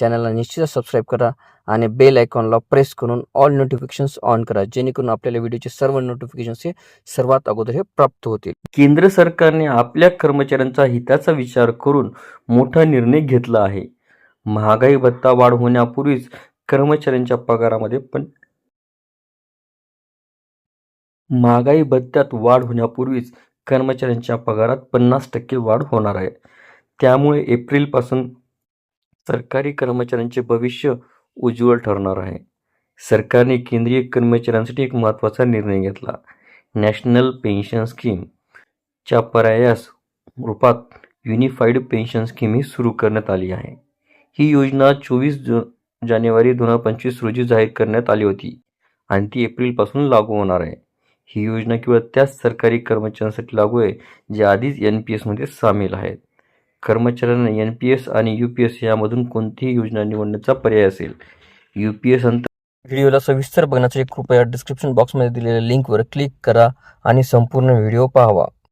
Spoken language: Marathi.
चॅनलला निश्चितच सबस्क्राईब करा आणि बेल आयकॉनला प्रेस करून ऑल नोटिफिकेशन्स ऑन करा जेणेकरून आपल्याला व्हिडिओचे सर्व नोटिफिकेशन्स हे सर्वात अगोदर हे प्राप्त होतील. केंद्र सरकारने आपल्या कर्मचाऱ्यांचा हिताचा विचार करून मोठा निर्णय घेतला आहे. महागाई भत्ता वाढ होण्यापूर्वीच कर्मचाऱ्यांच्या पगारामध्ये पण महागाई भत्त्यात वाढ होण्यापूर्वीच कर्मचाऱ्यांच्या पगारात पन्नास टक्के वाढ होणार आहे. त्यामुळे एप्रिलपासून सरकारी कर्मचाऱ्यांचे भविष्य उज्ज्वल ठरणार आहे. सरकारने केंद्रीय कर्मचाऱ्यांसाठी एक महत्त्वाचा निर्णय घेतला. नॅशनल पेन्शन स्कीमच्या पर्यायास रूपात युनिफाईड पेन्शन स्कीम ही सुरू करण्यात आली आहे. ही योजना चोवीस ज जानेवारी दोन हजार पंचवीस रोजी जाहीर करण्यात आली होती आणि ती एप्रिलपासून लागू होणार आहे. ही योजना केवळ त्याच सरकारी कर्मचाऱ्यांसाठी लागू आहे जे आधीच एन पी एसमध्ये सामील आहेत. कर्मचाऱ्यांना एन पी एस आणि यू पी एस यामधून कोणतीही योजना निवडण्याचा पर्याय असेल. यू पी एस अंतर व्हिडिओला सविस्तर बघण्यासाठी कृपया डिस्क्रिप्शन बॉक्समध्ये दिलेल्या लिंकवर क्लिक करा आणि संपूर्ण व्हिडिओ पाहावा.